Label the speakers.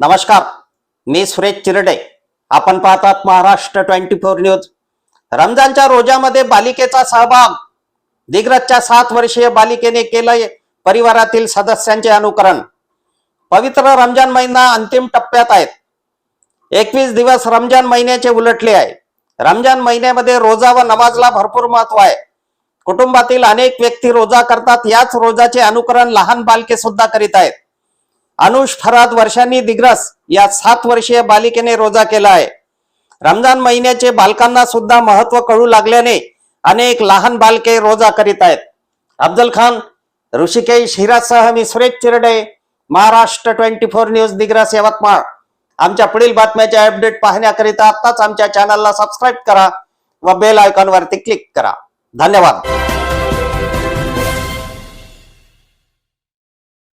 Speaker 1: नमस्कार मी सुरेश चिरडे. आपण पाहतात महाराष्ट्र ट्वेंटी फोर न्यूज. रमजानच्या रोजामध्ये बालिकेचा सहभाग. दिग्रजच्या सात वर्षीय बालिकेने केलंय परिवारातील सदस्यांचे अनुकरण. पवित्र रमजान महिना अंतिम टप्प्यात आहेत एकवीस दिवस रमजान महिन्याचे उलटले आहे. रमजान महिन्यामध्ये रोजा व नमाजला भरपूर महत्त्व आहे. कुटुंबातील अनेक व्यक्ती रोजा करतात याच रोजाचे अनुकरण लहान बालके सुद्धा करीत आहेत. अनुष ठरात वर्षांनी दिग्रस या सात वर्षीय बालिकेने रोजा केला आहे. रमजान महिन्याचे बालकांना सुद्धा महत्त्व कळू लागल्याने अनेक लहान बालके रोजा करीत आहेत. अफजल खान ऋषिकेश हिरासह मी Suresh Chirde Maharashtra twenty four news Digras Yavatmal आमच्या पुढील बातम्याचे अपडेट पाहण्याकरिता आत्ताच आमच्या चॅनलला सबस्क्राईब करा व बेल आयकॉनवरती क्लिक करा. धन्यवाद.